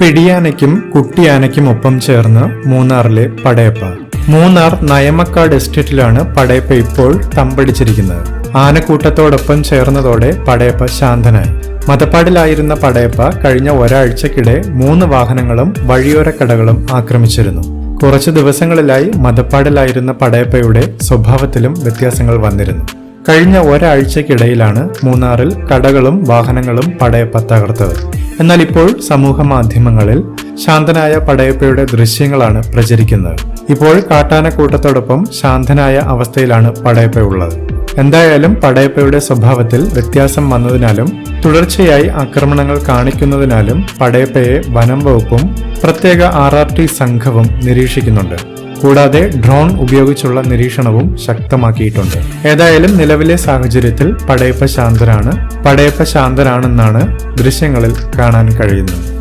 പിടിയാനയ്ക്കും കുട്ടിയാനയ്ക്കും ഒപ്പം ചേർന്ന് മൂന്നാറിലെ പടയപ്പ. മൂന്നാർ നയമക്കാട് എസ്റ്റേറ്റിലാണ് പടയപ്പ ഇപ്പോൾ തമ്പടിച്ചിരിക്കുന്നത്. ആനക്കൂട്ടത്തോടൊപ്പം ചേർന്നതോടെ പടയപ്പ ശാന്തനായി. മതപ്പാടിലായിരുന്ന പടയപ്പ കഴിഞ്ഞ ഒരാഴ്ചക്കിടെ മൂന്ന് വാഹനങ്ങളും വഴിയോര കടകളും ആക്രമിച്ചിരുന്നു. കുറച്ചു ദിവസങ്ങളിലായി മതപ്പാടിലായിരുന്ന പടയപ്പയുടെ സ്വഭാവത്തിലും വ്യത്യാസങ്ങൾ വന്നിരുന്നു. കഴിഞ്ഞ ഒരാഴ്ചക്കിടയിലാണ് മൂന്നാറിൽ കടകളും വാഹനങ്ങളും പടയപ്പ തകർത്തത്. എന്നാൽ ഇപ്പോൾ സമൂഹ മാധ്യമങ്ങളിൽ ശാന്തനായ പടയപ്പയുടെ ദൃശ്യങ്ങളാണ് പ്രചരിക്കുന്നത്. ഇപ്പോൾ കാട്ടാനക്കൂട്ടത്തോടൊപ്പം ശാന്തനായ അവസ്ഥയിലാണ് പടയപ്പ ഉള്ളത്. എന്തായാലും പടയപ്പയുടെ സ്വഭാവത്തിൽ വ്യത്യാസം വന്നതിനാലും തുടർച്ചയായി ആക്രമണങ്ങൾ കാണിക്കുന്നതിനാലും പടയപ്പയെ വനം വകുപ്പും പ്രത്യേക ആർ ആർ ടി സംഘവും നിരീക്ഷിക്കുന്നുണ്ട്. കൂടാതെ ഡ്രോൺ ഉപയോഗിച്ചുള്ള നിരീക്ഷണവും ശക്തമാക്കിയിട്ടുണ്ട്. ഏതായാലും നിലവിലെ സാഹചര്യത്തിൽ പടയപ്പ ശാന്തരാണ്. പടയപ്പ ശാന്തരാണെന്നാണ് ദൃശ്യങ്ങളിൽ കാണാൻ കഴിയുന്നത്.